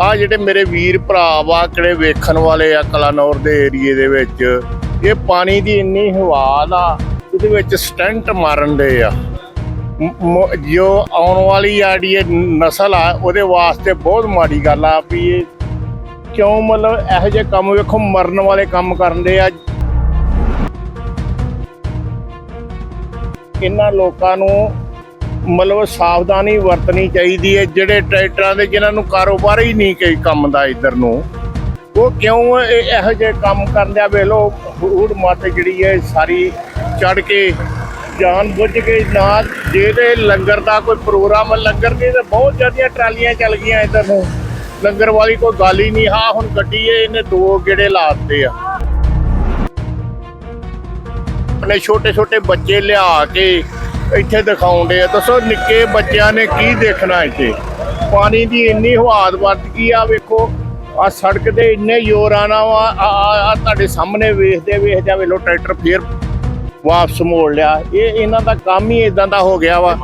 ਆ ਜਿਹੜੇ ਮੇਰੇ ਵੀਰ ਭਰਾ ਵਾ ਕਿਹੜੇ ਵੇਖਣ ਵਾਲੇ ਆ ਕਲਾਨੌਰ ਦੇ ਏਰੀਏ ਦੇ ਵਿੱਚ, ਇਹ ਪਾਣੀ ਦੀ ਇੰਨੀ ਹਵਾ ਆ, ਇਹਦੇ ਵਿੱਚ ਸਟੈਂਟ ਮਾਰਨ ਦੇ ਆ। ਜੋ ਆਉਣ ਵਾਲੀ ਆੜੀ ਇਹ ਨਸਲ ਆ, ਉਹਦੇ ਵਾਸਤੇ ਬਹੁਤ ਮਾੜੀ ਗੱਲ ਆ ਵੀ ਇਹ ਕਿਉਂ ਮਤਲਬ ਇਹੋ ਜਿਹੇ ਕੰਮ ਵੇਖੋ, ਮਰਨ ਵਾਲੇ ਕੰਮ ਕਰਨ ਦੇ ਆ। ਇਹਨਾਂ ਲੋਕਾਂ ਨੂੰ ਮਤਲਬ ਸਾਵਧਾਨੀ ਵਰਤਣੀ ਚਾਹੀਦੀ ਹੈ ਜਿਹੜੇ ਟਰੈਕਟਰਾਂ ਦੇ ਜਿਨ੍ਹਾਂ ਨੂੰ ਕਾਰੋਬਾਰ ਹੀ ਨਹੀਂ ਕੋਈ ਕੰਮ ਦਾ ਇੱਧਰ ਨੂੰ। ਉਹ ਕਿਉਂ ਇਹ- ਇਹੋ ਜਿਹੇ ਕੰਮ ਕਰਦੇ ਆ ਵੇਲੋ ਹੂੜ ਮੱਤ ਜਿਹੜੀ ਹੈ, ਸਾਰੀ ਚੜ ਕੇ ਜਾਣ ਬੁੱਝ ਕੇ ਨਾ ਜਿਹਦੇ ਲੰਗਰ ਦਾ ਕੋਈ ਪ੍ਰੋਗਰਾਮ, ਲੰਗਰ ਦੇ ਤਾਂ ਬਹੁਤ ਜ਼ਿਆਦੀਆਂ ਟਰਾਲੀਆਂ ਚੱਲ ਗਈਆਂ ਇੱਧਰ ਨੂੰ। ਲੰਗਰ ਵਾਲੀ ਕੋਈ ਗੱਲ ਹੀ ਨਹੀਂ ਹਾਂ ਹੁਣ ਗੱਡੀ ਹੈ ਇਹਨੇ ਦੋ ਗੇੜੇ ਲਾ ਦਿੱਤੇ ਆ। ਆਪਣੇ ਛੋਟੇ ਛੋਟੇ ਬੱਚੇ ਲਿਆ ਕੇ ਇੱਥੇ ਦਿਖਾਉਂਦੇ ਆ। ਦੱਸੋ ਨਿੱਕੇ ਬੱਚਿਆਂ ਨੇ ਕੀ ਦੇਖਣਾ ਇੱਥੇ? ਪਾਣੀ ਦੀ ਇੰਨੀ ਹਵਾਦ ਵੱਧ ਗਈ ਆ, ਵੇਖੋ। ਆ ਸੜਕ ਤੇ ਇੰਨੇ ਜ਼ੋਰ ਆਣਾ ਵਾ ਆ ਤੁਹਾਡੇ ਸਾਹਮਣੇ ਵੇਖਦੇ ਵੇਖਦੇ ਵੇਲੋ ਟਰੈਕਟਰ ਫੇਰ ਵਾਪਸ ਮੋੜ ਲਿਆ। ਇਹ ਇਹਨਾਂ ਦਾ ਕੰਮ ਹੀ ਇਦਾਂ ਦਾ ਹੋ ਗਿਆ ਵਾ।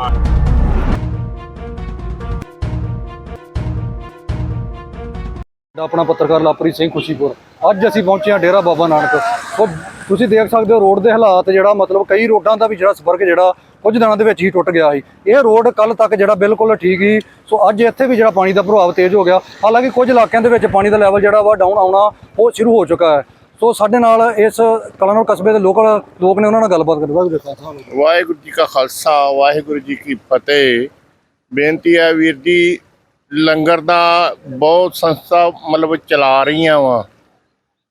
ਆਪਣਾ ਪੱਤਰਕਾਰ ਲਾਪਰੀ ਸਿੰਘ ਖੁਸ਼ੀਪੁਰ। ਅੱਜ ਅਸੀਂ ਪਹੁੰਚੇ ਹਾਂ ਡੇਰਾ ਬਾਬਾ ਨਾਨਕ। ਉਹ ਤੁਸੀਂ ਦੇਖ ਸਕਦੇ ਹੋ ਰੋਡ ਦੇ ਹਾਲਾਤ ਜਿਹੜਾ ਮਤਲਬ ਕਈ ਰੋਡਾਂ ਦਾ ਵੀ ਜਿਹੜਾ ਸੰਪਰਕ ਜਿਹੜਾ ਕੁਝ ਦਿਨਾਂ ਦੇ ਵਿੱਚ ਹੀ ਟੁੱਟ ਗਿਆ ਸੀ। ਇਹ ਰੋਡ ਕੱਲ ਤੱਕ ਜਿਹੜਾ ਬਿਲਕੁਲ ਠੀਕ ਹੀ ਸੋ ਅੱਜ ਇੱਥੇ ਵੀ ਜਿਹੜਾ ਪਾਣੀ ਦਾ ਪ੍ਰਭਾਵ ਤੇਜ਼ ਹੋ ਗਿਆ। ਹਾਲਾਂਕਿ ਕੁਝ ਇਲਾਕਿਆਂ ਦੇ ਵਿੱਚ ਪਾਣੀ ਦਾ ਲੈਵਲ ਜਿਹੜਾ ਵਾ ਡਾਊਨ ਆਉਣਾ ਉਹ ਸ਼ੁਰੂ ਹੋ ਚੁੱਕਾ ਹੈ। ਸੋ ਸਾਡੇ ਨਾਲ ਇਸ ਕਲਾਨੌਰ ਕਸਬੇ ਦੇ ਲੋਕਲ ਲੋਕ ਨੇ ਉਹਨਾਂ ਨਾਲ ਗੱਲਬਾਤ ਕਰਦੇ ਵਾਹਿਗੁਰੂ ਜੀ ਕਾ ਖਾਲਸਾ, ਵਾਹਿਗੁਰੂ ਜੀ ਕੀ ਫਤਿਹ। ਬੇਨਤੀ ਹੈ ਵੀਰ ਜੀ, ਲੰਗਰ ਦਾ ਬਹੁਤ ਸੰਸਥਾ ਮਤਲਬ ਚਲਾ ਰਹੀਆਂ ਵਾ।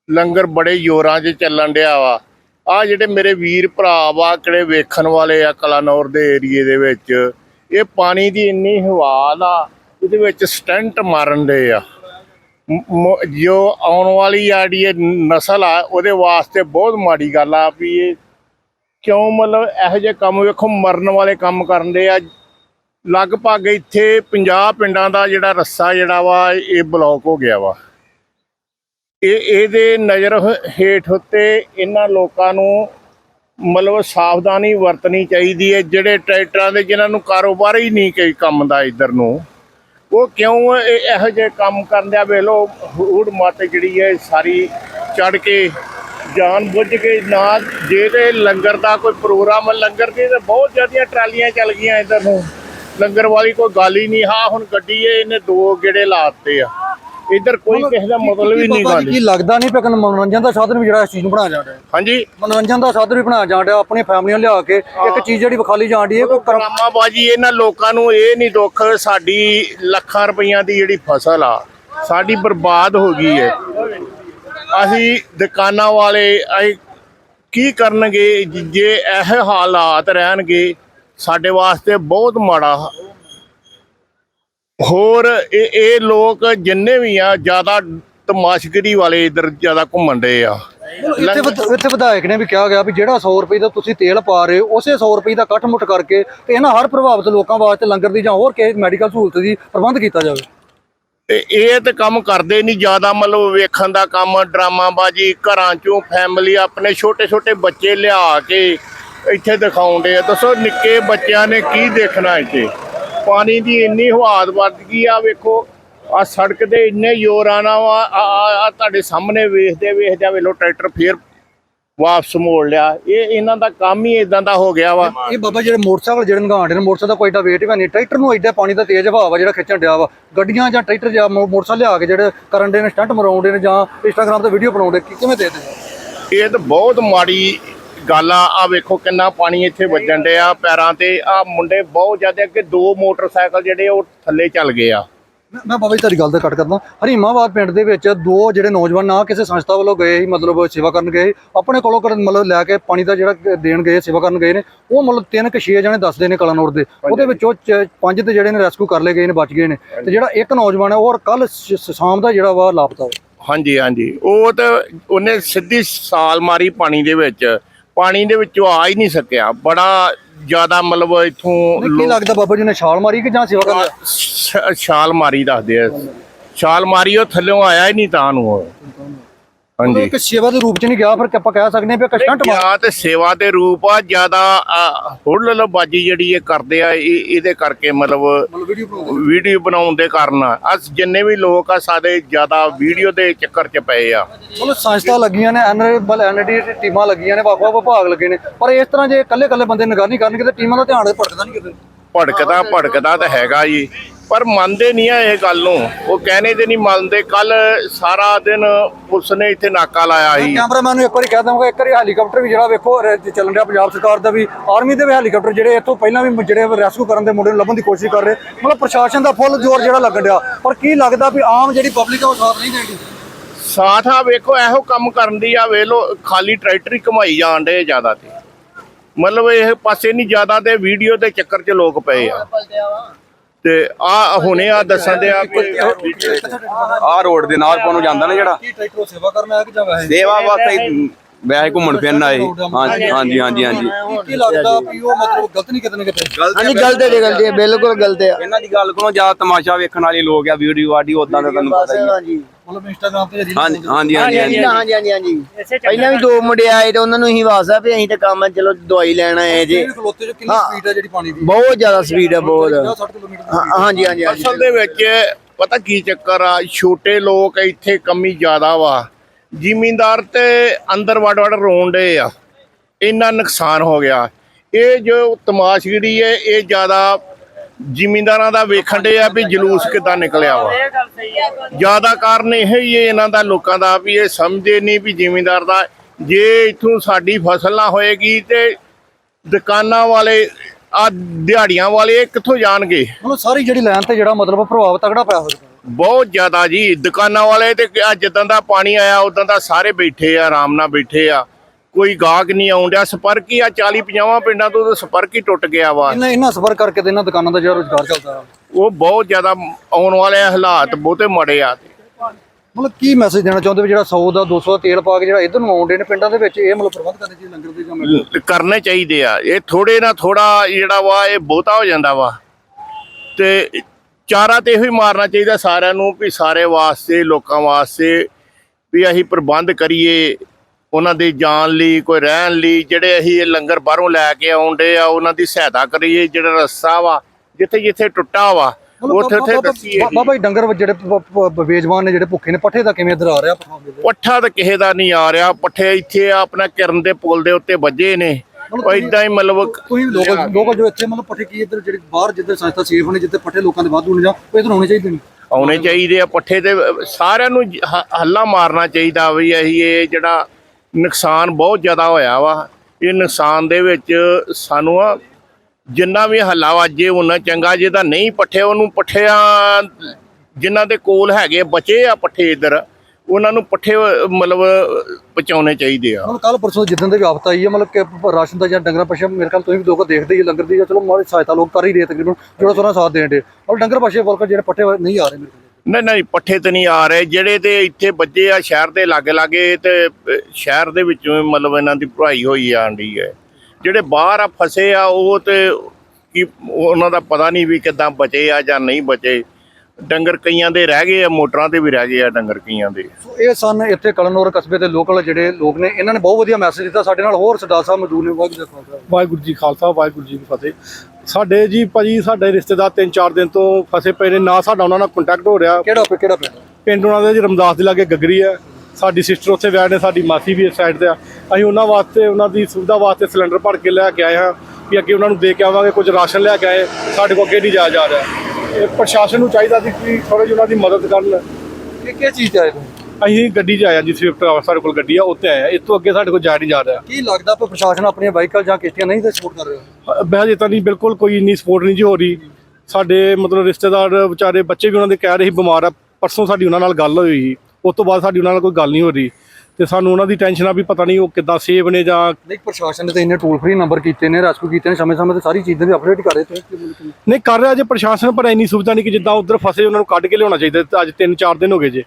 ਲੰਗਰ ਬੜੇ ਜ਼ੋਰਾਂ 'ਚ ਚੱਲਣ ਡਿਆ ਵਾ। ਆ ਜਿਹੜੇ ਮੇਰੇ ਵੀਰ ਭਰਾ ਵਾ, ਕਿਹੜੇ ਵੇਖਣ ਵਾਲੇ ਆ ਕਲਾਨੌਰ ਦੇ ਏਰੀਏ ਦੇ ਵਿੱਚ, ਇਹ ਪਾਣੀ ਦੀ ਇੰਨੀ ਹਵਾ ਆ, ਇਹਦੇ ਵਿੱਚ ਸਟੈਂਟ ਮਾਰਨ ਦੇ ਆ। ਜੋ ਆਉਣ ਵਾਲੀ ਆੜੀ ਇਹ ਨਸਲ ਆ, ਉਹਦੇ ਵਾਸਤੇ ਬਹੁਤ ਮਾੜੀ ਗੱਲ ਆ ਵੀ ਇਹ ਕਿਉਂ ਮਤਲਬ ਇਹੋ ਜਿਹੇ ਕੰਮ ਵੇਖੋ, ਮਰਨ ਵਾਲੇ ਕੰਮ ਕਰਨ ਦੇ ਆ। ਲਗਭਗ ਇੱਥੇ 50 ਪਿੰਡਾਂ ਦਾ ਜਿਹੜਾ ਰੱਸਾ ਜਿਹੜਾ ਵਾ, ਇਹ ਬਲੌਕ ਹੋ ਗਿਆ ਵਾ। ਇਹ ਇਹਦੇ ਨਜ਼ਰ ਹੇਠ ਉੱਤੇ ਇਹਨਾਂ ਲੋਕਾਂ ਨੂੰ ਮਤਲਬ ਸਾਵਧਾਨੀ ਵਰਤਣੀ ਚਾਹੀਦੀ ਹੈ, ਜਿਹੜੇ ਟਰੈਕਟਰਾਂ ਦੇ ਜਿਨ੍ਹਾਂ ਨੂੰ ਕਾਰੋਬਾਰ ਹੀ ਨਹੀਂ ਕੋਈ ਕੰਮ ਦਾ ਇੱਧਰ ਨੂੰ। ਉਹ ਕਿਉਂ ਇਹ ਇਹੋ ਜਿਹੇ ਕੰਮ ਕਰਦੇ ਆ ਵੇਲੋ ਹੂੜ ਮੱਤ ਜਿਹੜੀ ਹੈ ਸਾਰੀ ਚੜ ਕੇ ਜਾਣ ਬੁੱਝ ਕੇ ਨਾ, ਜੇ ਜਿਹਦੇ ਲੰਗਰ ਦਾ ਕੋਈ ਪ੍ਰੋਗਰਾਮ, ਲੰਗਰ ਦੀ ਤਾਂ ਬਹੁਤ ਜ਼ਿਆਦੀਆਂ ਟਰਾਲੀਆਂ ਚੱਲ ਗਈਆਂ ਇੱਧਰ ਨੂੰ। ਲੰਗਰ ਵਾਲੀ ਕੋਈ ਗੱਲ ਹੀ ਨਹੀਂ ਹਾਂ ਹੁਣ ਗੱਡੀ ਹੈ, ਇਹਨੇ ਦੋ ਗੇੜੇ ਲਾ ਦਿੱਤੇ ਆ। ਇੱਧਰ ਕੋਈ ਕਿਸੇ ਦਾ ਮਤਲਬ ਹੀ ਨਹੀਂ ਗੱਲ ਕੀ ਲੱਗਦਾ ਨਹੀਂ ਕਿ ਮਨੋਰੰਜਨ ਦਾ ਸਾਧਨ ਵੀ ਜਿਹੜਾ ਇਸ ਚੀਜ਼ ਨੂੰ ਬਣਾਇਆ ਜਾ ਰਿਹਾ ਹੈ। ਹਾਂਜੀ। ਮਨੋਰੰਜਨ ਦਾ ਸਾਧਨ ਵੀ ਬਣਾਇਆ ਡਿਆ ਆਪਣੀ ਫੈਮਲੀਆਂ ਲਿਆ ਕੇ ਇੱਕ ਚੀਜ਼ ਜਿਹੜੀ ਵਿਖਾਲੀ ਡਈ ਹੈ ਕੋਈ ਕਰਮ ਬਾਜੀ ਇਹਨਾਂ ਲੋਕਾਂ ਨੂੰ ਇਹ ਨਹੀਂ ਦੁੱਖ ਸਾਡੀ ਲੱਖਾਂ ਰੁਪਈਆਂ ਦੀ ਜਿਹੜੀ ਫਸਲ ਆ ਸਾਡੀ ਬਰਬਾਦ ਹੋ ਗਈ ਹੈ। ਅਸੀਂ ਦੁਕਾਨਾਂ ਵਾਲੇ ਅਸੀਂ ਕੀ ਕਰਨਗੇ ਜੇ ਇਹ ਹਾਲਾਤ ਰਹਿਣਗੇ ਸਾਡੇ ਵਾਸਤੇ ਬਹੁਤ ਮਾੜਾ ਹੋਰ ਇਹ ਇਹ ਲੋਕ ਜਿੰਨੇ ਵੀ ਆ ਜ਼ਿਆਦਾ ਤਮਾਸ਼ਗਰੀ ਵਾਲੇ ਇਧਰ ਜ਼ਿਆਦਾ ਘੁੰਮਣ ਦੇ ਆ। ਇੱਥੇ ਵਿਧ- ਇੱਥੇ ਵਿਧਾਇਕ ਨੇ ਵੀ ਕਿਹਾ ਗਿਆ ਵੀ ਜਿਹੜਾ 100 ਰੁਪਏ ਦਾ ਤੁਸੀਂ ਤੇਲ ਪਾ ਰਹੇ ਹੋ ਉਸੇ 100 ਰੁਪਏ ਦਾ ਇਕੱਠ ਮੁੱਠ ਕਰਕੇ ਤੇ ਇਹਨਾਂ ਹਰ ਪ੍ਰਭਾਵਿਤ ਲੋਕਾਂ ਵਾਸਤੇ ਲੰਗਰ ਦੀ ਜਾਂ ਹੋਰ ਕਿਸੇ ਮੈਡੀਕਲ ਸਹੂਲਤ ਦੀ ਪ੍ਰਬੰਧ ਕੀਤਾ ਜਾਵੇ। ਤੇ ਇਹ ਤੇ ਕੰਮ ਕਰਦੇ ਨਹੀਂ ਜ਼ਿਆਦਾ ਮਤਲਬ ਵੇਖਣ ਦਾ ਕੰਮ ਡਰਾਮਾ ਬਾਜੀ ਘਰਾਂ ਚੋਂ ਫੈਮਿਲੀ ਆਪਣੇ ਛੋਟੇ ਛੋਟੇ ਬੱਚੇ ਲਿਆ ਕੇ ਇੱਥੇ ਦਿਖਾਉਂਦੇ ਆ। ਦੱਸੋ ਨਿੱਕੇ ਬੱਚਿਆਂ ਨੇ ਕੀ ਦੇਖਣਾ ਇੱਥੇ? ਪਾਣੀ ਦੀ ਇੰਨੀ ਹਵਾਦ ਵੱਧ ਗਈ ਆ ਵੇਖੋ ਆ ਸੜਕ ਤੇ ਇੰਨੇ ਜ਼ੋਰ ਆਣਾ ਵਾ ਆ ਤੁਹਾਡੇ ਸਾਹਮਣੇ ਵੇਖਦੇ ਵੇਖਦੇ ਵੇਲੋ ਟਰੈਕਟਰ ਫੇਰ ਵਾਪਸ ਮੋੜ ਲਿਆ। ਇਹ ਇਹਨਾਂ ਦਾ ਕੰਮ ਹੀ ਇਦਾਂ ਦਾ ਹੋ ਗਿਆ ਵਾ। ਇਹ ਬਾਬਾ ਜਿਹੜੇ ਮੋਟਰਸਾਈਕਲ ਜਿਹੜੇ ਨਗਾਂਡੇ ਨੇ ਮੋਟਰਸਾਈਕਲ ਦਾ ਕੋਈ ਏਡਾ ਵੇਟ ਵੀ ਨਹੀਂ। ਟਰੈਕਟਰ ਨੂੰ ਐਡਾ ਪਾਣੀ ਦਾ ਤੇਜ਼ ਹਵਾ ਵਾ ਜਿਹੜਾ ਖਿੱਚਣ ਡਿਆ ਵਾ। ਗੱਡੀਆਂ ਜਾਂ ਟਰੈਕਟਰ ਜਾਂ ਮੋਟਰਸਾਈਕਲ ਲਿਆ ਕੇ ਜਿਹੜੇ ਕਰਨ ਦੇ ਨੇ ਸਟੰਟ ਮਰਾਉਂਦੇ ਨੇ ਜਾਂ ਇੰਸਟਾਗ੍ਰਾਮ ਤੇ ਵੀਡੀਓ ਬਣਾਉਂਦੇ ਕਿਵੇਂ ਦੇ ਦੇ ਇਹ ਤਾਂ ਬਹੁਤ ਮਾੜੀ ਗੱਲ ਆ ਆ ਵੇਖੋ ਕਿੰਨਾ ਪਾਣੀ ਇੱਥੇ ਵੱਜਣ ਡਿਆ ਪੈਰਾਂ ਤੇ। ਆ ਮੁੰਡੇ ਬਹੁਤ ਜ਼ਿਆਦਾ ਅੱਗੇ ਦੋ ਮੋਟਰਸਾਈਕਲ ਜਿਹੜੇ ਉਹ ਥੱਲੇ ਚੱਲ ਗਏ ਆ। ਮੈਂ ਮੈਂ ਬਾਬਾ ਜੀ ਤੁਹਾਡੀ ਗੱਲ ਤੇ ਕੱਟ ਕਰਦਾ। ਹਰੀਮਾਬਾਦ ਪਿੰਡ ਦੇ ਵਿੱਚ ਦੋ ਜਿਹੜੇ ਨੌਜਵਾਨ ਨਾ ਕਿਸੇ ਸੰਸਥਾ ਵੱਲੋਂ ਗਏ ਸੀ ਮਤਲਬ ਸੇਵਾ ਕਰਨ ਗਏ ਆਪਣੇ ਕੋਲੋਂ ਕਰਨ ਮਤਲਬ ਲੈ ਕੇ ਪਾਣੀ ਦਾ ਜਿਹੜਾ ਦੇਣ ਗਏ ਸੇਵਾ ਕਰਨ ਗਏ ਨੇ। ਉਹ ਮਤਲਬ ਤਿੰਨ ਕਿ ਛੇ ਜਣੇ ਦੱਸਦੇ ਨੇ ਕਲਾਨੌਰ ਦੇ। ਉਹਦੇ ਵਿੱਚੋਂ ਚ- ਪੰਜ ਤੇ ਜਿਹੜੇ ਨੇ ਰੈਸਕਿਊ ਕਰ ਲਏ ਗਏ ਨੇ ਬਚ ਗਏ ਨੇ। ਤੇ ਜਿਹੜਾ ਇੱਕ ਨੌਜਵਾਨ ਹੈ ਉਹ ਕੱਲ ਸ਼ਾਮ ਦਾ ਜਿਹੜਾ ਵਾ ਲਾਪਤਾ ਹਾਂਜੀ ਹਾਂਜੀ। ਉਹ ਤਾਂ ਉਹਨੇ ਸਿੱਧੀ ਸਾਲ ਮਾਰੀ ਪਾਣੀ ਦੇ ਵਿੱਚ। ਪਾਣੀ ਦੇ ਵਿੱਚੋਂ ਆ ਹੀ ਨਹੀਂ ਸਕਿਆ। ਬੜਾ ਜ਼ਿਆਦਾ ਮਤਲਬ ਇਥੋਂ ਕੀ ਲੱਗਦਾ ਬਾਬਾ ਜੀ ਨੇ ਛਾਲ ਮਾਰੀ ਕਿ ਜਾਂ ਸੇਵਾ ਕਰਨ ਛਾਲ ਮਾਰੀ ਦੱਸਦੇ ਆ। ਛਾਲ ਮਾਰੀ ਉਹ ਥੱਲਿਓਂ ਆਇਆ ਹੀ ਨਹੀਂ ਤਾਂ ਨੂੰ ਉਹ। ਹਾਂਜੀ। ਇੱਕ ਸੇਵਾ ਦੇ ਰੂਪ ਚ ਨਹੀਂ ਗਿਆ ਫਿਰ ਆਪਾਂ ਕਹਿ ਸਕਦੇ ਹਾਂ ਵੀ ਇੱਕ ਸਟੰਟ ਮਾਰ ਜਾਂ ਤੇ ਸੇਵਾ ਦੇ ਰੂਪ ਆ ਜ਼ਿਆਦਾ ਹੁੱਲ ਬਾਜੀ ਜਿਹੜੀ ਇਹ ਕਰਦੇ ਆ ਇਹ ਇਹਦੇ ਕਰਕੇ ਮਤਲਬ ਵੀਡੀਓ ਬਣਾਉਣ ਦੇ ਕਾਰਨ ਅਸ ਜਿੰਨੇ ਵੀ ਲੋਕ ਆ ਸਾਡੇ ਜ਼ਿਆਦਾ ਵੀਡੀਓ ਦੇ ਚੱਕਰ 'ਚ ਪਏ ਆ। ਮਤਲਬ ਸੰਸਥਾ ਲੱਗੀਆਂ ਨੇ ਐਨਰੇਬਲ ਐਨਡੀ ਟੀਮਾਂ ਲੱਗੀਆਂ ਨੇ ਵੱਖ ਵੱਖ ਵਿਭਾਗ ਲੱਗੇ ਨੇ। ਪਰ ਇਸ ਤਰ੍ਹਾਂ ਜੇ ਇਕੱਲੇ ਇਕੱਲੇ ਬੰਦੇ ਨਿਗਰਾਨੀ ਕਰਨਗੇ ਤੇ ਟੀਮਾਂ ਦਾ ਧਿਆਨ ਭਟਕਦਾ ਨਹੀਂ ਕਿਤੇ। ਭੜਕਦਾ ਭੜਕਦਾ ਤਾਂ ਹੈਗਾ ਜੀ। ਪਰ ਮੰਨਦੇ ਨਹੀਂ ਆ ਇਹ ਗੱਲ ਨੂੰ। ਉਹ ਕਹਿੰਦੇ ਤੇ ਨਹੀਂ ਮੰਨਦੇ ਕੱਲ ਸਾਰਾ ਦਿਨ ਪੁਲਿਸ ਨੇ ਇੱਥੇ ਨਾਕਾ ਲਾਇਆ ਸੀ। ਕੈਮਰਾਮੈਨ ਨੂੰ ਇੱਕ ਵਾਰੀ ਕਹਿ ਦਵਾਂਗਾ ਇੱਕ ਵਾਰੀ ਹੈਲੀਕਾਪਟਰ ਵੀ ਜਿਹੜਾ ਵੇਖੋ ਚੱਲਣ ਰਿਹਾ ਪੰਜਾਬ ਸਰਕਾਰ ਦਾ ਵੀ। ਆਰਮੀ ਦੇ ਵੀ ਹੈਲੀਕਾਪਟਰ ਜਿਹੜੇ ਇੱਥੋਂ ਪਹਿਲਾਂ ਵੀ ਜਿਹੜੇ ਰੈਸਕਿਊ ਕਰਨ ਦੇ ਮੁੰਡੇ ਨੂੰ ਲੱਭਣ ਦੀ ਕੋਸ਼ਿਸ਼ ਕਰ ਰਹੇ। ਮਤਲਬ ਪ੍ਰਸ਼ਾਸਨ ਦਾ ਫੁੱਲ ਜ਼ੋਰ ਜਿਹੜਾ ਲੱਗਣ ਡਿਆ। ਪਰ ਕੀ ਲੱਗਦਾ ਵੀ ਆਮ ਜਿਹੜੀ ਪਬਲਿਕ ਆ ਉਹ ਸਾਥ ਨਹੀਂ ਦੇਣੀ ਸਾਥ ਆ ਵੇਖੋ ਇਹੋ ਕੰਮ ਕਰਨ ਦੀ ਆ ਵੇਖ ਲੋ ਖਾਲੀ ਟਰੈਕਟਰ ਹੀ ਕਮਾਈ ਜਾਣ ਡੇ ਜ਼ਿਆਦਾ ਤੇ। ਮਤਲਬ ਇਹ ਪਾਸੇ ਨਹੀਂ ਜ਼ਿਆਦਾ ਤੇ ਵੀਡੀਓ ਦੇ ਚੱਕਰ 'ਚ ਲੋਕ ਪਏ ਆ। ਤੇ ਆ ਹੁਣੇ ਆ ਦੱਸਣ ਦੇ ਆ ਆਹ ਰੋਡ ਦੇ ਨਾਲ ਪਾ ਨੂੰ ਜਾਂਦਾ ਨਾ ਜਿਹੜਾ। ਕੀ ਟਰੈਕਟਰ ਸੇਵਾ ਕਰਨ ਆਇਆ ਕਿ ਜਾਂ ਵੈਸੇ? ਸੇਵਾ ਵਾਸਤੇ ਹੀ ਵੈਸੇ ਘੁੰਮਣ ਫਿਰਨ ਆਏ। ਹਾਂਜੀ ਹਾਂਜੀ ਹਾਂਜੀ ਹਾਂਜੀ। ਕੀ ਲੱਗਦਾ ਵੀ ਉਹ ਮਤਲਬ ਗਲਤ ਨਹੀਂ ਕਿਤੇ ਨਾ ਕਿਤੇ ਹਾਂਜੀ ਗਲਤ ਹੈ ਜੀ, ਗਲਤ ਹੈ ਬਿਲਕੁਲ ਗਲਤ ਹੈ। ਇਹਨਾਂ ਦੀ ਗੱਲ ਕਰੋ ਜਾਂ ਤਮਾਸ਼ਾ ਵੇਖਣ ਵਾਲੇ ਲੋਕ ਆ ਵੀਡੀਓ ਆਡੀ ਉਦਾਂ ਦਾ ਤੁਹਾਨੂੰ ਪਤਾ ਹੀ ਹੈ। ਹਾਂਜੀ ਮਤਲਬ ਇੰਸਟਾਗ੍ਰਾਮ ਤੇ ਰੀਲ ਹਾਂਜੀ ਹਾਂਜੀ ਹਾਂਜੀ ਹਾਂਜੀ ਹਾਂਜੀ ਪਹਿਲਾਂ ਵੀ ਦੋ ਮੁੰਡੇ ਆਏ ਤੇ ਉਹਨਾਂ ਨੂੰ ਹੀ ਵਾਸਾ ਵੀ ਅਸੀਂ ਤਾਂ ਕੰਮ ਚਲੋ ਦਵਾਈ ਲੈਣ ਆਏ ਜੇ। ਖਲੋਤੇ ਜੋ ਕਿੰਨੀ। ਸਪੀਡ ਹੈ ਜਿਹੜੀ ਪਾਣੀ ਦੀ? ਬਹੁਤ ਜ਼ਿਆਦਾ ਸਪੀਡ ਹੈ ਬਹੁਤ। 60 ਕਿਲੋਮੀਟਰ ਦੀ ਹਾਂ- ਹਾਂਜੀ ਹਾਂਜੀ ਹਾਂਜੀ। ਅਸਲ ਦੇ ਵਿੱਚ ਪਤਾ ਕੀ ਚੱਕਰ ਆ ਛੋਟੇ ਲੋਕ ਇੱਥੇ ਕਮੀ ਜ਼ਿਆਦਾ ਵਾ। ਜ਼ਿਮੀਂਦਾਰ ਤੇ ਅੰਦਰ ਵੜ ਵੜ ਰੋਣ ਡੇ ਆ। ਇੰਨਾ ਨੁਕਸਾਨ ਹੋ ਗਿਆ। ਇਹ ਜੋ ਤਮਾਸ਼ਗਰੀ ਹੈ ਇਹ ਜ਼ਿਆਦਾ ਜ਼ਿਮੀਂਦਾਰਾਂ ਦਾ ਵੇਖਣ ਡੇ ਆ ਵੀ ਜਲੂਸ ਕਿਦਾਂ ਨਿਕਲਿਆ ਵਾ। ਜ਼ਿਆਦਾ ਕਾਰਨ ਇਹ ਹੀ ਹੈ ਇਹਨਾਂ ਦਾ, ਲੋਕਾਂ ਦਾ ਵੀ ਇਹ ਸਮਝਦੇ ਨਹੀਂ ਵੀ ਜ਼ਿਮੀਂਦਾਰ ਦਾ। ਜੇ ਇਥੋਂ ਸਾਡੀ ਫਸਲ ਨਾ ਹੋਏਗੀ ਤੇ ਦੁਕਾਨਾਂ ਵਾਲੇ, ਆ ਦਿਹਾੜੀਆਂ ਵਾਲੇ ਇਹ ਕਿੱਥੋਂ ਜਾਣਗੇ? ਮਤਲਬ ਸਾਰੀ ਜਿਹੜੀ ਲਾਈਨ ਤੇ ਜਿਹੜਾ ਮਤਲਬ ਪ੍ਰਭਾਵ ਤਗੜਾ ਪਿਆ ਹੋਇਆ ਬਹੁਤ ਜ਼ਿਆਦਾ ਜੀ। ਦੁਕਾਨਾਂ ਵਾਲੇ ਤੇ ਜਿੱਦਾਂ ਦਾ ਪਾਣੀ ਆਇਆ ਉਦਾਂ ਦਾ ਸਾਰੇ ਬੈਠੇ ਆ ਆਰਾਮ ਨਾਲ ਬੈਠੇ ਆ। ਕੋਈ ਗਾਹਕ ਨਹੀਂ ਆਉਂਦਿਆ ਸੰਪਰਕ ਹੀ ਆ 40 50 ਪਿੰਡਾਂ ਤੋਂ ਤਾਂ ਸੰਪਰਕ ਹੀ ਟੁੱਟ ਗਿਆ ਵਾ। ਇਹਨਾਂ ਇਹਨਾਂ ਸਫਰ ਕਰਕੇ ਤੇ ਇਹਨਾਂ ਦੁਕਾਨਾਂ ਦਾ ਜਿਹੜਾ ਰੋਜ਼ਗਾਰ ਚੱਲਦਾ ਉਹ ਬਹੁਤ ਜ਼ਿਆਦਾ ਆਉਣ ਵਾਲੇ ਹਾਲਾਤ ਬਹੁਤੇ ਮਾੜੇ ਆ। ਮਤਲਬ ਕੀ ਮੈਸੇਜ ਦੇਣਾ ਚਾਹੁੰਦੇ ਵੀ ਜਿਹੜਾ 100 ਦਾ 200 ਦਾ ਤੇਲ ਪਾ ਕੇ ਜਿਹੜਾ ਇਧਰ ਨੂੰ ਆਉਂਦੇ ਨੇ ਪਿੰਡਾਂ ਦੇ ਵਿੱਚ ਇਹ ਮਤਲਬ ਪ੍ਰਬੰਧ ਕਰਨੇ ਚਾਹੀਦੇ ਲੰਗਰ ਦੇ ਲ- ਕਰਨੇ ਚਾਹੀਦੇ ਆ। ਇਹ ਥੋੜੇ ਨਾ ਥੋੜਾ ਜਿਹੜਾ ਵਾ ਇਹ ਬਹੁਤਾ ਹੋ ਜਾਂਦਾ ਵਾ। ਤੇ ਚਾਰਾ ਤੇ ਇਹੋ ਹੀ ਮਾਰਨਾ ਚਾਹੀਦਾ ਸਾਰਿਆਂ ਨੂੰ ਵੀ ਸਾਰੇ ਵਾਸਤੇ ਲੋਕਾਂ ਵਾਸਤੇ ਵੀ ਅਸੀਂ ਪ੍ਰਬੰਧ ਕਰੀਏ ਉਹਨਾਂ ਦੀ ਜਾਨ ਲਈ ਕੋਈ ਰਹਿਣ ਲਈ ਜਿਹੜੇ ਅਸੀਂ ਇਹ ਲੰਗਰ ਬਾਹਰੋਂ ਲੈ ਕੇ ਆਉਂਦੇ ਆ ਉਹਨਾਂ ਦੀ ਸਹਾਇਤਾ ਕਰੀਏ ਜਿਹੜਾ ਰਸਤਾ ਵਾ ਜਿੱਥੇ ਜਿੱਥੇ ਟੁੱਟਾ ਵਾ ਉੱਥੇ ਉੱਥੇ ਦੱਸੀਏ। ਬਾਬਾ ਜੀ ਡੰਗਰ ਜਿਹੜੇ ਬੇਜਵਾਨ ਨੇ ਜਿਹੜੇ ਭੁੱਖੇ ਨੇ ਪੱਠੇ ਦਾ ਕਿਵੇਂ ਇਧਰ ਆ ਰਿਹਾ? ਪੱਠਾ ਤਾਂ ਕਿਸੇ ਦਾ ਨਹੀਂ ਆ ਰਿਹਾ ਪੱਠੇ ਇੱਥੇ ਆਪਣਾ ਕਿਰਨ ਦੇ ਪੁਲ ਦੇ ਉੱਤੇ ਵੱਜੇ ਨੇ ਉਹ ਇਦਾਂ ਹੀ ਮਤਲਬ ਕੋਈ ਲੋਕ ਲੋਕ ਜੋ ਇੱਥੇ ਮਤਲਬ ਪੱਠੇ ਕੀ ਇੱਧਰ ਜਿਹੜੇ ਬਾਹਰ ਜਿੱਧਰ ਸੰਸਥਾ ਸੇਫ ਨੇ ਜਿੱਥੇ ਪੱਠੇ ਲੋਕਾਂ ਦੇ ਵਾਧੂ ਨੇ ਜਾਂ ਉਹ ਇਧਰ ਆਉਣੇ ਚਾਹੀਦੇ ਨੇ? ਆਉਣੇ ਚਾਹੀਦੇ ਆ ਪੱਠੇ ਤੇ ਸਾਰਿਆਂ ਨੂੰ ਹੱਲਾ ਮਾਰਨਾ ਚਾਹੀਦਾ ਵੀ ਅਸੀਂ ਇਹ ਜਿਹੜਾ ਨੁਕਸਾਨ ਬਹੁਤ ਜ਼ਿਆਦਾ ਹੋਇਆ ਵਾ ਇਹ ਨੁਕਸਾਨ ਦੇ ਵਿੱਚ ਸਾਨੂੰ ਆ ਜਿੰਨਾ ਵੀ ਹੱਲਾ ਵਾਜੇ ਉਹਨਾਂ ਚੰਗਾ ਜੇ ਤਾਂ ਨਹੀਂ ਪੱਠੇ ਉਹਨੂੰ ਪੱਠਿਆਂ ਜਿਨ੍ਹਾਂ ਦੇ ਕੋਲ ਹੈਗੇ ਬਚੇ ਆ ਪੱਠੇ ਇੱਧਰ। ਉਹਨਾਂ ਨੂੰ ਪੱਠੇ ਮਤਲਬ ਪਹੁੰਚਾਉਣੇ ਚਾਹੀਦੇ ਆ। ਮਤਲਬ ਕੱਲ ਪਰਸੋਂ ਜਿੱਦਣ ਦੇ ਵੀ ਆਫਤ ਆਈ ਹੈ ਮਤਲਬ ਕਿ ਰਾਸ਼ਨ ਦਾ ਜਾਂ ਡੰਗਰ ਪਸ਼ੇ ਮੇਰੇ ਖਿਆਲ ਤੁਸੀਂ ਵੀ ਲੋਕ ਦੇਖਦੇ ਹੀ ਲੰਗਰ ਦੀ ਚਲੋ ਮਾੜੀ ਸਹਾਇਤਾ ਲੋਕ ਕਰ ਹੀ ਰਹੇ ਤਕਰੀਬਨ ਜਿਹੜਾ ਥੋੜਾ ਸਾਥ ਦੇਣ ਦੇ। ਔਰ ਡੰਗਰ ਪਸ਼ੇ ਵਰਕਰ ਜਿਹੜੇ ਪੱਠੇ ਨਹੀਂ ਆ ਰਹੇ ਮੇਰੇ ਕੋਲ ਨਹੀਂ ਨਹੀਂ ਪੱਠੇ ਤੇ ਨਹੀਂ ਆ ਰਹੇ। ਜਿਹੜੇ ਤੇ ਇੱਥੇ ਵੱਜੇ ਆ ਸ਼ਹਿਰ ਦੇ ਲਾਗੇ ਲਾਗੇ ਤੇ ਸ਼ਹਿਰ ਦੇ ਵਿੱਚੋਂ ਮਤਲਬ ਇਹਨਾਂ ਦੀ ਭਰਾਈ ਹੋਈ ਆਂਦੀ ਹੈ। ਜਿਹੜੇ ਬਾਹਰ ਆ ਫਸੇ ਆ ਉਹ ਤੇ ਕੀ ਉਹਨਾਂ ਦਾ ਪਤਾ ਨਹੀਂ ਵੀ ਕਿੱਦਾਂ ਬਚੇ ਆ ਜਾਂ ਨਹੀਂ ਬਚੇ। ਡੰਗਰ ਕਈਆਂ ਦੇ ਰਹਿ ਗਏ ਆ ਮੋਟਰਾਂ ਤੇ ਵੀ ਰਹਿ ਗਏ ਆ ਡੰਗਰ ਕਈਆਂ ਦੇ। ਸੋ ਇਹ ਸਨ ਇੱਥੇ ਕਲਨੌਰ ਕਸਬੇ ਦੇ ਲੋਕਲ ਜਿਹੜੇ ਲੋਕ ਨੇ। ਇਹਨਾਂ ਨੇ ਬਹੁਤ ਵਧੀਆ ਮੈਸੇਜ ਦਿੱਤਾ ਸਾਡੇ ਨਾਲ। ਹੋਰ ਸਰਦਾਰ ਸਾਹਿਬ ਮੌਜੂਦ ਨੇ। ਵਾਹਿਗੁਰੂ ਜੀ ਕਾ ਖਾਲਸਾ। ਵਾਹਿਗੁਰੂ ਜੀ ਖਾਲਸਾ ਵਾਹਿਗੁਰੂ ਜੀ ਕੀ ਫਤਿਹ। ਸਾਡੇ ਜੀ ਭਾਜੀ ਸਾਡੇ ਰਿਸ਼ਤੇਦਾਰ ਤਿੰਨ ਚਾਰ ਦਿਨ ਤੋਂ ਫਸੇ ਪਏ ਨੇ। ਨਾ ਸਾਡਾ ਉਹਨਾਂ ਨਾਲ ਕੰਟੈਕਟ ਹੋ ਰਿਹਾ। ਕਿਹੜਾ ਪਿੰਡ ਕਿਹੜਾ ਪਿੰਡ? ਪਿੰਡ ਉਹਨਾਂ ਦੇ ਜੀ ਰਮਦਾਸ ਦੇ ਲਾਗੇ ਗੱਗਰੀ ਹੈ ਸਾਡੀ ਸਿਸਟਰ ਉੱਥੇ ਵਿਆਹ ਨੇ ਸਾਡੀ ਮਾਸੀ ਵੀ ਇਸ ਸਾਈਡ ਤੇ ਆ। ਅਸੀਂ ਉਹਨਾਂ ਵਾਸਤੇ ਉਹਨਾਂ ਦੀ ਸੁਵਿਧਾ ਵਾਸਤੇ ਸਿਲੰਡਰ ਭਰ ਕੇ ਲੈ ਕੇ ਆਏ ਹਾਂ ਵੀ ਅੱਗੇ ਉਹਨਾਂ ਨੂੰ ਦੇ ਕੇ ਆਵਾਂਗੇ। ਕੁਝ ਰਾਸ਼ਨ ਲੈ ਕੇ ਆਏ। ਸਾਡੇ ਕੋਲ ਅੱਗੇ ਨਹੀਂ ਜਾਇਆ ਜਾ ਰਿਹਾ। ਇਹ ਪ੍ਰਸ਼ਾਸਨ ਨੂੰ ਚਾਹੀਦਾ ਸੀ ਕਿ ਥੋੜੀ ਜਿਹੀ ਉਹਨਾਂ ਦੀ ਮਦਦ ਕਰਨ। ਕਿ ਕੀ ਚੀਜ਼ ਤੇ ਆਏ ਤੁਸੀਂ? ਅਸੀਂ ਗੱਡੀ 'ਚ ਹਾਂ ਜੀ ਸਵਿਫਟ ਸਾਡੇ ਕੋਲ ਗੱਡੀ ਆ ਉੱਤੇ ਹਾਂ ਇਸ ਤੋਂ ਅੱਗੇ ਸਾਡੇ ਕੋਲ ਜਾ ਨਹੀਂ ਜਾ ਰਿਹਾ। ਕੀ ਲੱਗਦਾ ਕਿ ਪ੍ਰਸ਼ਾਸਨ ਆਪਣੀਆਂ ਬਾਈਕਾਂ ਜਾਂ ਕਿਸ਼ਤੀਆਂ ਨਹੀਂ ਤੇ ਸਪੋਰਟ ਕਰ ਰਿਹਾ? ਬਹਿ ਤਾਂ ਨਹੀਂ ਬਿਲਕੁਲ ਕੋਈ ਇੰਨੀ ਸਪੋਰਟ ਨਹੀਂ ਜੀ ਹੋ ਰਹੀ। ਸਾਡੇ ਮਤਲਬ ਰਿਸ਼ਤੇਦਾਰ ਵਿਚਾਰੇ ਬੱਚੇ ਵੀ ਉਹਨਾਂ ਦੇ ਕਹਿ ਰਹੇ ਸੀ ਬਿਮਾਰ ਆ। ਪਰਸੋਂ ਸਾਡੀ ਉਹਨਾਂ ਨਾਲ ਗੱਲ ਹੋਈ ਸੀ। ਉਸ ਤੋਂ ਬਾਅਦ ਸਾਡੀ ਉਹਨਾਂ ਨਾਲ ਕੋਈ ਗੱਲ ਨਹੀਂ ਹੋ ਰਹੀ। ਤੇ ਸਾਨੂੰ ਉਹਨਾਂ ਦੀ ਟੈਨਸ਼ਨ ਆ ਵੀ ਪਤਾ ਨਹੀਂ ਉਹ ਕਿੱਦਾਂ ਸੇਵ ਨੇ ਜਾਂ ਨਹੀਂ ਪ੍ਰਸ਼ਾਸਨ ਨੇ ਤਾਂ ਇੰਨੇ ਟੋਲ ਫ੍ਰੀ ਨੰਬਰ ਕੀਤੇ ਨੇ ਰੈਸਕਿਊ ਕੀਤੇ ਨੇ ਸਮੇਂ ਸਮੇਂ ਤੇ ਸਾਰੀ ਚੀਜ਼ਾਂ ਦੀ ਅਪਡੇਟ ਕਰ ਰਹੇ ਤੇ ਨਹੀਂ ਕਰ ਰਿਹਾ ਜੇ ਪ੍ਰਸ਼ਾਸਨ ਪਰ ਇੰਨੀ ਸੁਵਿਧਾ ਨਹੀਂ ਕਿ ਜਿੱਦਾਂ ਉਧਰ ਫਸੇ ਉਹਨਾਂ ਨੂੰ ਕੱਢ ਕੇ ਲਿਆਉਣਾ ਚਾਹੀਦਾ ਤੇ ਅੱਜ 3-4 ਦਿਨ ਹੋ ਗਏ ਜੇ।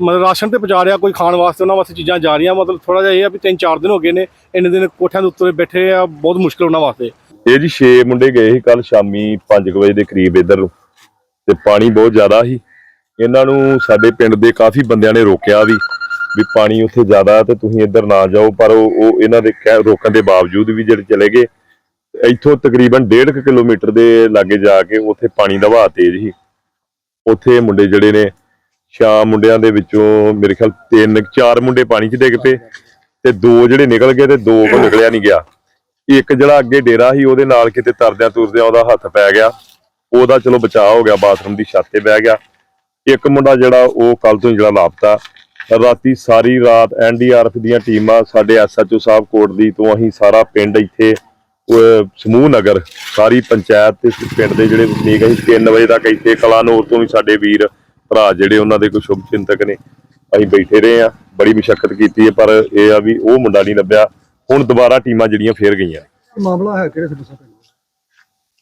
ਮਤਲਬ ਰਾਸ਼ਨ ਤੇ ਪਹੁੰਚਾ ਰਿਹਾ ਕੋਈ ਖਾਣ ਵਾਸਤੇ ਉਹਨਾਂ ਵਾਸਤੇ ਚੀਜ਼ਾਂ ਜਾ ਰਹੀਆਂ ਮਤਲਬ ਥੋੜਾ ਜਿਹਾ ਇਹ ਆ ਵੀ 3-4 ਦਿਨ ਹੋ ਗਏ ਨੇ ਇੰਨੇ ਦਿਨ ਕੋਠਿਆਂ ਦੇ ਉੱਤੇ ਬੈਠੇ ਆ ਬਹੁਤ ਮੁਸ਼ਕਲ ਉਹਨਾਂ ਵਾਸਤੇ। ਇਹ ਜੀ 6 ਮੁੰਡੇ ਗਏ ਸੀ ਕੱਲ ਸ਼ਾਮੀ 5 ਵਜੇ ਦੇ ਕਰੀਬ ਇੱਧਰ ਨੂੰ ਤੇ ਪਾਣੀ ਬਹੁਤ ਜ਼ਿਆਦਾ ਸੀ। ਇਹਨਾਂ ਨੂੰ ਸਾਡੇ ਪਿੰਡ ਦੇ ਕਾਫੀ ਬੰਦਿਆਂ ਨੇ ਰੋਕਿਆ ਵੀ। ਵੀ ਪਾਣੀ ਉੱਥੇ ਜ਼ਿਆਦਾ ਤੇ ਤੁਸੀਂ ਇੱਧਰ ਨਾ ਜਾਓ ਪਰ ਉਹ ਉਹ ਇਹਨਾਂ ਦੇ ਰੋਕਣ ਦੇ ਬਾਵਜੂਦ ਵੀ ਜਿਹੜੇ ਚਲੇ ਗਏ ਇੱਥੋਂ ਤਕਰੀਬਨ 1.5 ਕਿਲੋਮੀਟਰ ਦੇ ਲਾਗੇ ਜਾ ਕੇ ਉੱਥੇ ਪਾਣੀ ਦਾ ਵਹਾਅ ਤੇਜ਼ ਸੀ। ਉੱਥੇ ਮੁੰਡੇ ਜਿਹੜੇ ਨੇ ਸ਼ਾਮ ਮੁੰਡਿਆਂ ਦੇ ਵਿੱਚੋਂ ਮੇਰੇ ਖਿਆਲ ਤਿੰਨ ਚਾਰ ਮੁੰਡੇ ਪਾਣੀ 'ਚ ਡਿੱਗ ਪਏ ਤੇ ਦੋ ਜਿਹੜੇ ਨਿਕਲ ਗਏ ਤੇ ਦੋ ਕੋ ਨਿਕਲਿਆ ਨਹੀਂ ਗਿਆ। ਇੱਕ ਜਿਹੜਾ ਅੱਗੇ ਡੇਰਾ ਸੀ ਉਹਦੇ ਨਾਲ ਕਿਤੇ ਤਰਦਿਆਂ ਤੁਰਦਿਆਂ ਉਹਦਾ ਹੱਥ ਪੈ ਗਿਆ। ਉਹਦਾ ਚਲੋ ਬਚਾਅ ਹੋ ਗਿਆ ਬਾਥਰੂਮ ਦੀ ਛੱਤ ਤੇ ਬਹਿ ਗਿਆ। ਇੱਕ ਮੁੰਡਾ ਜਿਹੜਾ ਉਹ ਕੱਲ ਤੋਂ ਜਿਹੜਾ ਲਾਪਤਾ। ਰਾਤੀ ਸਾਰੀ ਰਾਤ ਐਨਡੀਆਰਐਫ ਦੀਆਂ ਟੀਮਾਂ ਸਾਡੇ ਐਸਐਚਓ ਸਾਹਿਬ ਕੋਟ ਦੀ ਤੋਂ ਅਸੀਂ ਸਾਰਾ ਪਿੰਡ ਇੱਥੇ ਸਮੂਹ ਨਗਰ ਸਾਰੀ ਪੰਚਾਇਤ ਤੇ ਪਿੰਡ ਦੇ ਜਿਹੜੇ ਵਸਨੀਕ ਅਸੀਂ 3 ਵਜੇ ਤੱਕ ਇੱਥੇ ਕਲਾਨੌਰ ਤੋਂ ਵੀ ਸਾਡੇ ਵੀਰ ਭਰਾ ਜਿਹੜੇ ਉਹਨਾਂ ਦੇ ਕੋਈ ਸ਼ੁਭ ਚਿੰਤਕ ਨੇ ਅਸੀਂ ਬੈਠੇ ਰਹੇ ਆ ਬੜੀ ਮੁਸ਼ਕਲ ਕੀਤੀ ਹੈ ਪਰ ਇਹ ਆ ਵੀ ਉਹ ਮੁੰਡਾ ਨਹੀਂ ਲੱਭਿਆ। ਹੁਣ ਦੁਬਾਰਾ ਟੀਮਾਂ ਜਿਹੜੀਆਂ ਫੇਰ ਗਈਆਂ ਮਾਮਲਾ ਹੈ ਕਿਹੜੇ ਸਾਹਿਬ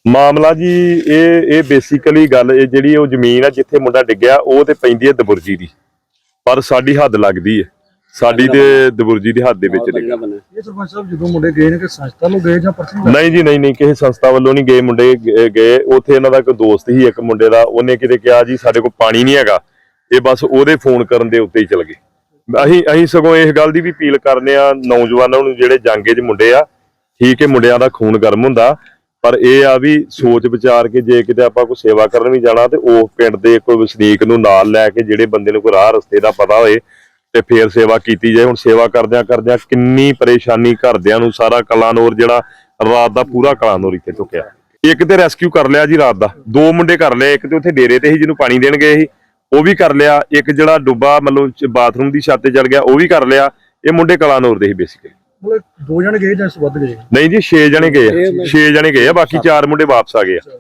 ਮਾਮਲਾ ਜੀ ਇਹ ਇਹ ਬੇਸਿਕਲੀ ਗੱਲ ਇਹ ਜਿਹੜੀ ਉਹ ਜ਼ਮੀਨ ਆ ਜਿੱਥੇ ਮੁੰਡਾ ਡਿੱਗਿਆ ਉਹ ਤੇ ਪੈਂਦੀ ਹੈ ਦਬੁਰਜੀ ਦੀ। ਪਰ ਸਾਡੀ ਹੱਦ ਲੱਗਦੀ ਹੈ। ਸਾਡੀ ਤੇ ਦਬੁਰਜੀ ਦੀ ਹੱਦ ਦੇ ਵਿੱਚ ਡਿੱਗਾ ਇਹ ਸਰਪੰਚ ਸਾਹਿਬ ਜਦੋਂ ਮੁੰਡੇ ਗਏ ਨੇ ਕਿ ਸੰਸਥਾ ਨੂੰ ਗਏ ਜਾਂ ਪਰਸਨਲ? ਨਹੀਂ ਜੀ ਨਹੀਂ ਨਹੀਂ ਕਿਸੇ ਸੰਸਥਾ ਵੱਲੋਂ ਨਹੀਂ ਗਏ ਮੁੰਡੇ ਗਏ। ਉੱਥੇ ਇਹਨਾਂ ਦਾ ਕੋਈ ਦੋਸਤ ਹੀ ਇੱਕ ਮੁੰਡੇ ਦਾ। ਉਹਨੇ ਕਿਤੇ ਕਿਹਾ ਜੀ ਸਾਡੇ ਕੋਲ ਪਾਣੀ ਨਹੀਂ ਹੈਗਾ। ਇਹ ਬਸ ਉਹਦੇ ਫੋਨ ਕਰਨ ਦੇ ਉੱਤੇ ਹੀ ਚਲ ਗਏ। ਅਸੀਂ ਅਸੀਂ ਸਗੋਂ ਇਸ ਗੱਲ ਦੀ ਵੀ ਅਪੀਲ ਕਰਨੇ ਆ ਨੌਜਵਾਨਾਂ ਨੂੰ ਜਿਹੜੇ ਜਾਂਗੇ 'ਚ ਮੁੰਡੇ ਆ ਠੀਕ ਹੈ ਮੁੰਡਿਆਂ ਦਾ ਖੂਨ ਗਰਮ ਹੁੰਦਾ। ਪਰ ਇਹ ਆ ਵੀ ਸੋਚ ਵਿਚਾਰ ਕੇ ਜੇ ਕਿਤੇ ਆਪਾਂ ਕੋਈ ਸੇਵਾ ਕਰਨ ਵੀ ਜਾਣਾ ਤੇ ਉਹ ਪਿੰਡ ਦੇ ਕੋਈ ਵਸਨੀਕ ਨੂੰ ਨਾਲ ਲੈ ਕੇ ਜਿਹੜੇ ਬੰਦੇ ਨੂੰ ਕੋਈ ਰਾਹ ਰਸਤੇ ਦਾ ਪਤਾ ਹੋਏ ਤੇ ਫੇਰ ਸੇਵਾ ਕੀਤੀ ਜਾਏ। ਹੁਣ ਸੇਵਾ ਕਰਦਿਆਂ ਕਰਦਿਆਂ ਕਿੰਨੀ ਪਰੇਸ਼ਾਨੀ ਘਰਦਿਆਂ ਨੂੰ ਸਾਰਾ ਕਲਾਨੌਰ ਜਿਹੜਾ ਰਾਤ ਦਾ ਪੂਰਾ ਕਲਾਨੌਰ ਇੱਥੇ ਚੁੱਕਿਆ। ਇੱਕ ਤੇ ਰੈਸਕਿਊ ਕਰ ਲਿਆ ਜੀ ਰਾਤ ਦਾ। ਦੋ ਮੁੰਡੇ ਕਰ ਲਏ, ਇੱਕ ਤੇ ਉੱਥੇ ਡੇਰੇ ਤੇ ਸੀ ਜਿਹਨੂੰ ਪਾਣੀ ਦੇਣ ਗਏ ਸੀ। ਉਹ ਵੀ ਕਰ ਲਿਆ। ਇੱਕ ਜਿਹੜਾ ਡੁੱਬਾ ਮਤਲਬ ਬਾਥਰੂਮ ਦੀ ਛੱਤ ਤੇ ਚੜ ਗਿਆ, ਉਹ ਵੀ ਕਰ ਲਿਆ। ਇਹ ਮੁੰਡੇ ਕਲਾਨੌਰ ਦੇ ਸੀ ਬੇਸਿਕਲੀ ਮਤਲਬ ਦੋ ਜਣੇ ਗਏ ਜਾਂ ਇਸ ਤੋਂ ਵੱਧ ਗਏ? ਨਹੀਂ ਜੀ 6 ਜਣੇ ਗਏ ਆ। 6 ਜਣੇ। ਗਏ ਆ ਬਾਕੀ 4 ਮੁੰਡੇ ਵਾਪਸ ਆ ਗਏ ਆ।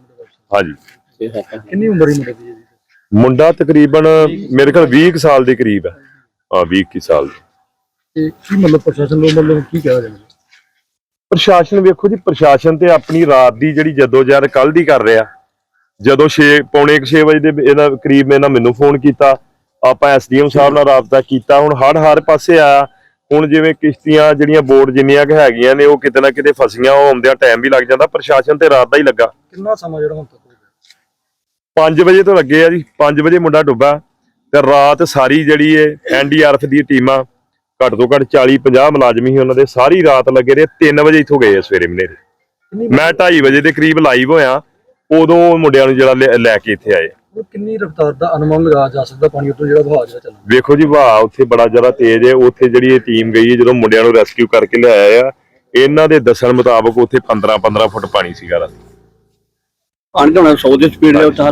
ਹਾਂਜੀ। ਕਿੰਨੀ ਉਮਰ ਹੀ ਮੁੰਡੇ ਦੀ ਜੀ ਮੁੰਡਾ ਤਕਰੀਬਨ ਮੇਰੇ ਖਿਆਲ 20 ਕੁ ਸਾਲ ਦੇ ਕਰੀਬ ਹੈ ਹਾਂ 20 ਕੁ ਸਾਲ ਦੇ। ਤੇ ਕੀ ਮਤਲਬ ਪ੍ਰਸ਼ਾਸਨ ਨੂੰ ਮਤਲਬ ਕੀ ਕਹਿ ਰਹੇ ਨੇ? ਪ੍ਰਸ਼ਾਸਨ ਵੇਖੋ ਜੀ ਪ੍ਰਸ਼ਾਸਨ ਤੇ ਆਪਣੀ ਰਾਤ ਦੀ ਜਿਹੜੀ ਜਦੋਜਹਿਦ ਕੱਲ ਦੀ ਕਰ ਰਿਹਾ। ਜਦੋਂ 6 ਪੌਣੇ 6 ਵਜੇ ਦੇ ਇਹਨਾਂ ਕਰੀਬ ਇਹਨਾਂ ਮੈਨੂੰ ਫੋਨ ਕੀਤਾ। ਆਪਾਂ ਐਸਡੀਐਮ ਸਾਹਿਬ ਨਾਲ ਰਾਬਤਾ ਕੀਤਾ। ਹੁਣ ਹੜ ਹਰ ਪਾਸੇ ਆਇਆ। ਹੁਣ ਜਿਵੇਂ ਕਿਸ਼ਤੀਆਂ ਜਿਹੜੀਆਂ ਬੋਟ ਜਿੰਨੀਆਂ ਕੁ ਹੈਗੀਆਂ ਨੇ ਉਹ ਕਿਤੇ ਨਾ ਕਿਤੇ ਫਸੀਆਂ ਉਹ ਆਉਂਦਿਆਂ ਟਾਈਮ ਵੀ ਲੱਗ ਜਾਂਦਾ ਪ੍ਰਸ਼ਾਸਨ ਤੇ ਰਾਤ ਦਾ ਹੀ ਲੱਗਾ। ਕਿੰਨਾ ਸਮਾਂ ਜਿਹੜਾ ਹੁਣ ਤੱਕ ਹੋ ਗਿਆ? 5 ਵਜੇ ਤੋਂ ਲੱਗੇ ਆ ਜੀ 5 ਵਜੇ ਮੁੰਡਾ ਡੁੱਬਾ ਤੇ ਰਾਤ ਸਾਰੀ ਜਿਹੜੀ ਏ ਐਨਡੀਆਰਐਫ ਦੀ ਟੀਮਾਂ ਘੱਟ ਤੋਂ ਘੱਟ 40 50 ਮੁਲਾਜ਼ਮ ਸੀ ਉਹਨਾਂ ਦੇ ਸਾਰੀ ਰਾਤ ਲੱਗੇ ਰਹੇ 3 ਵਜੇ ਇੱਥੋਂ ਗਏ ਆ ਸਵੇਰੇ ਮਨੇਰੇ ਮੈਂ 2:30 ਵਜੇ ਦੇ ਕਰੀਬ ਲਾਈਵ ਹੋਇਆ ਉਦੋਂ ਮੁੰਡਿਆਂ ਨੂੰ ਜਿਹੜਾ ਲੈ ਕੇ ਇੱਥੇ ਆਏ ਮਤਲਬ ਕਿੰਨੀ ਰਫ਼ਤਾਰ ਦਾ ਅਨੁਮਾਨ ਲਗਾਇਆ ਜਾ ਸਕਦਾ ਪਾਣੀ ਉੱਤੋਂ ਜਿਹੜਾ ਵਹਾਅ ਜਿਹੜਾ ਚੱਲਣਾ ਵੇਖੋ ਜੀ ਵਾਹ ਉੱਥੇ ਬੜਾ ਜ਼ਿਆਦਾ ਤੇਜ਼ ਹੈ। ਉੱਥੇ ਜਿਹੜੀ ਇਹ ਟੀਮ ਗਈ ਹੈ ਜਦੋਂ ਮੁੰਡਿਆਂ ਨੂੰ ਰੈਸਕਿਊ ਕਰਕੇ ਲਿਆਇਆ ਆ ਇਹਨਾਂ ਦੇ ਦੱਸਣ ਮੁਤਾਬਕ ਉੱਥੇ 15 15 ਫੁੱਟ ਪਾਣੀ ਸੀਗਾ ਰਾਤੀ। ਪਾਣੀ ਤਾਂ ਹੁਣ 100 ਦੀ ਸਪੀਡ ਦੇ ਉੱਤੇ